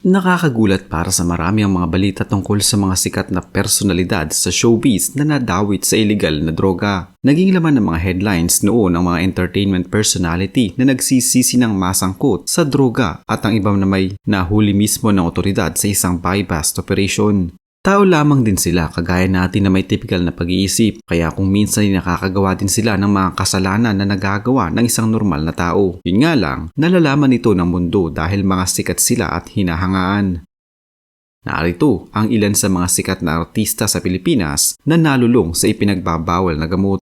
Nakakagulat para sa marami ang mga balita tungkol sa mga sikat na personalidad sa showbiz na nadawit sa illegal na droga. Naging laman ng mga headlines noon ang mga entertainment personality na nagsisisi ng masangkot sa droga at ang iba na may nahuli mismo ng otoridad sa isang buy-bust operation. Tao lamang din sila kagaya natin na may typical na pag-iisip kaya kung minsan ay nakakagawa din sila ng mga kasalanan na nagagawa ng isang normal na tao. Yun nga lang, nalalaman ito ng mundo dahil mga sikat sila at hinahangaan. Narito ang ilan sa mga sikat na artista sa Pilipinas na nalulong sa ipinagbabawal na gamot.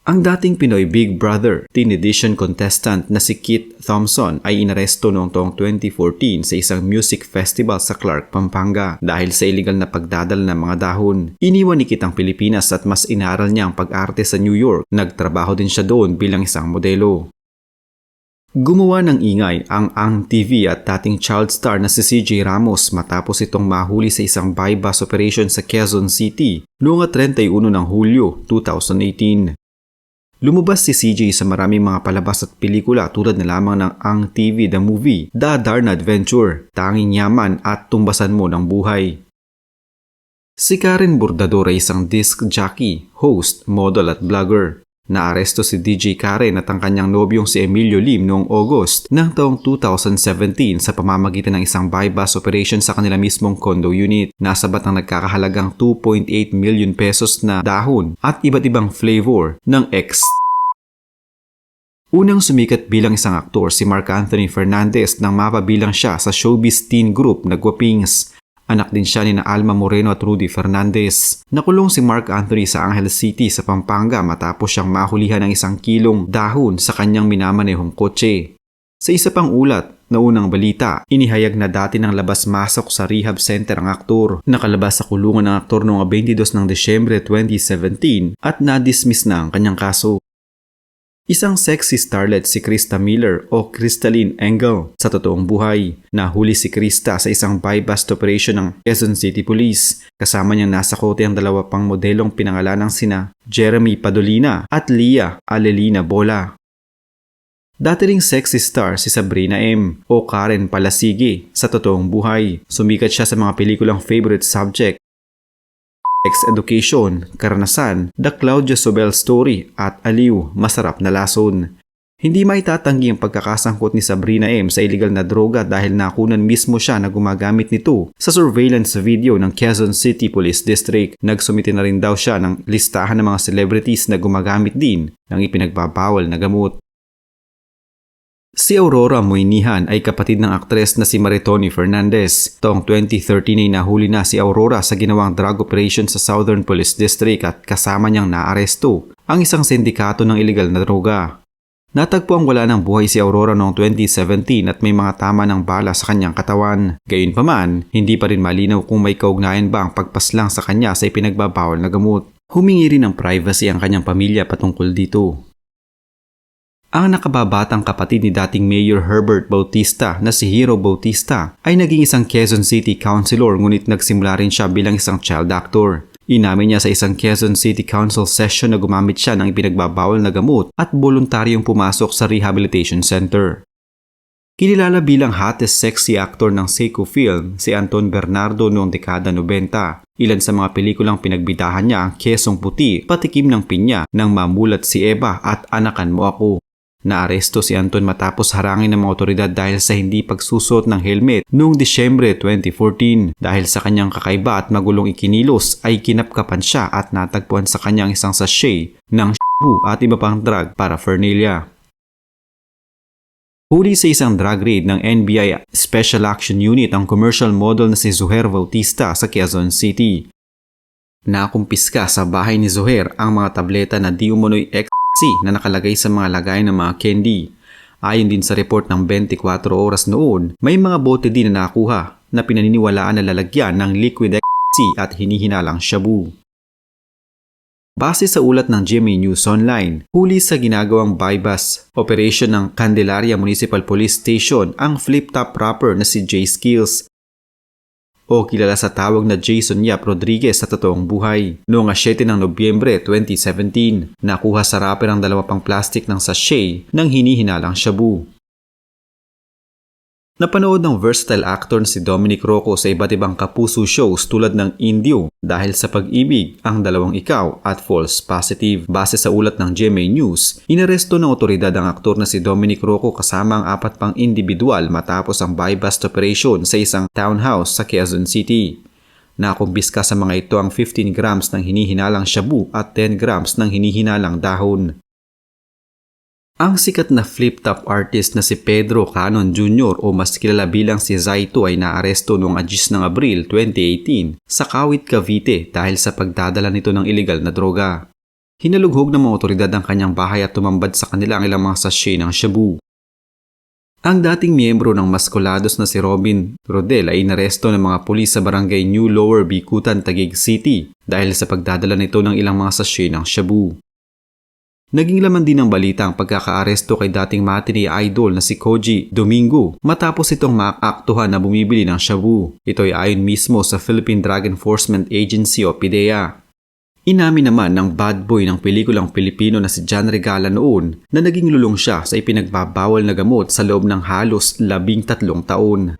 Ang dating Pinoy Big Brother teen edition contestant na si Kit Thompson ay inaresto noong taong 2014 sa isang music festival sa Clark, Pampanga dahil sa illegal na pagdadala ng mga dahon. Iniwan ni Kit ang Pilipinas at mas inaral niya ang pag-arte sa New York. Nagtrabaho din siya doon bilang isang modelo. Gumawa ng ingay ang Ang TV at dating child star na si CJ Ramos matapos itong mahuli sa isang buy-bus operation sa Quezon City noong 31 ng Hulyo 2018. Lumabas si CJ sa maraming mga palabas at pelikula tulad na lamang ng Ang TV The Movie, The Darn Adventure, Tanging Yaman at Tumbasan Mo ng Buhay. Si Karen Bordador ay isang disc jockey, host, model at vlogger. Naaresto si DJ Karen at ang kanyang nobyong si Emilio Lim noong August ng taong 2017 sa pamamagitan ng isang buy-bus operation sa kanila mismong condo unit. Nasabat ang nagkakahalagang 2.8 million pesos na dahon at iba't ibang flavor ng X Unang sumikat bilang isang aktor si Mark Anthony Fernandez nang mapabilang siya sa showbiz teen group na Guapings. Anak din siya ni na Alma Moreno at Rudy Fernandez. Nakulong si Mark Anthony sa Angel City sa Pampanga matapos siyang mahulihan ng isang kilong dahon sa kanyang minamanehong kotse. Sa isa pang ulat, na unang balita, inihayag na dati ng labas-masok sa rehab center ang aktor. Nakalabas sa kulungan ng aktor noong 22 ng Desyembre 2017 at na-dismiss na ang kanyang kaso. Isang sexy starlet si Krista Miller o Crystalline Engel sa totoong buhay. Nahuli si Krista sa isang buy-bust operation ng Quezon City Police. Kasama niyang nasa kote ang dalawa pang modelong pinangalan ng sina Jeremy Padolina at Leah Alelina Bola. Dati ring sexy star si Sabrina M. o Karen Palasigi sa totoong buhay. Sumikat siya sa mga pelikulang favorite subject Ex-Education, Karanasan, The Claudia Sobel Story at Aliw, Masarap na Lason. Hindi maitatanggi ang pagkakasangkot ni Sabrina M sa illegal na droga dahil nakunan mismo siya na gumagamit nito sa surveillance video ng Quezon City Police District. Nagsumite na rin daw siya ng listahan ng mga celebrities na gumagamit din ng ipinagbabawal na gamot. Si Aurora Moynihan ay kapatid ng aktres na si Maritoni Fernandez. Taong 2013 ay nahuli na si Aurora sa ginawang drug operation sa Southern Police District at kasama niyang naaresto ang isang sindikato ng illegal na droga. Natagpo ang wala ng buhay si Aurora noong 2017 at may mga tama ng bala sa kanyang katawan. Gayunpaman, hindi pa rin malinaw kung may kaugnayan ba ang pagpaslang sa kanya sa ipinagbabawal na gamot. Humingi rin ng privacy ang kanyang pamilya patungkol dito. Ang nakababatang kapatid ni dating Mayor Herbert Bautista na si Hero Bautista ay naging isang Quezon City Councilor ngunit nagsimula rin siya bilang isang child actor. Inamin niya sa isang Quezon City Council session na gumamit siya ng ipinagbabawal na gamot at voluntaryong pumasok sa rehabilitation center. Kinilala bilang hottest sexy actor ng Seiko Film si Anton Bernardo noong dekada 90. Ilan sa mga pelikulang pinagbidahan niya ang Kesong Puti, Patikim ng Pinya, Nang Mamulat si Eva at Anakan Mo Ako. Naaresto si Anton matapos harangin ng mga otoridad dahil sa hindi pagsusot ng helmet noong Disyembre 2014. Dahil sa kanyang kakaiba at magulong ikinilos ay kinapkapan siya at natagpuan sa kanyang isang sachet ng shabu at iba pang drug para Fernelia. Huli sa isang drug raid ng NBI Special Action Unit ang commercial model na si Zuher Bautista sa Quezon City. Nakumpiska sa bahay ni Zuher ang mga tableta na di umunoy X na nakalagay sa mga lagay ng mga candy. Ayon din sa report ng 24 oras noon, may mga bote din na nakuha na pinaniniwalaan na lalagyan ng liquid ecstasy at hinihinalang shabu. Base sa ulat ng GMA News Online, huli sa ginagawang buy-bus operation ng Candelaria Municipal Police Station ang flip-top rapper na si Jay Skills o kilala sa tawag na Jason Yap Rodriguez sa totoong buhay. Noong 7 ng Nobyembre 2017, nakuha sa rapper ang dalawa pang plastic ng sachet ng hinihinalang shabu. Napanood ng versatile actor na si Dominic Rocco sa iba't ibang kapuso shows tulad ng Indio dahil sa pag-ibig, ang dalawang ikaw at false positive. Base sa ulat ng GMA News, inaresto ng otoridad ang aktor na si Dominic Rocco kasama ang apat pang individual matapos ang buy-bust operation sa isang townhouse sa Quezon City. Nakumbiska sa mga ito ang 15 grams ng hinihinalang shabu at 10 grams ng hinihinalang dahon. Ang sikat na flip-top artist na si Pedro Canon Jr. o mas kilala bilang si Zaito ay naaresto noong Agis ng Abril 2018 sa Kawit, Cavite dahil sa pagdadala nito ng illegal na droga. Hinalughog ng mga otoridad ang kanyang bahay at tumambad sa kanila ang ilang mga sachet ng shabu. Ang dating miyembro ng Mascolados na si Robin Rodel ay inaresto ng mga pulis sa barangay New Lower Bikutan, Taguig City dahil sa pagdadala nito ng ilang mga sachet ng shabu. Naging laman din ng balita ang pagkakaaresto kay dating matinee idol na si Koji Domingo matapos itong maaktuhan na bumibili ng shabu. Ito ay ayon mismo sa Philippine Drug Enforcement Agency o PDEA. Inamin naman ng bad boy ng pelikulang Pilipino na si John Regala noon na naging lulong siya sa ipinagbabawal na gamot sa loob ng halos labing tatlong taon.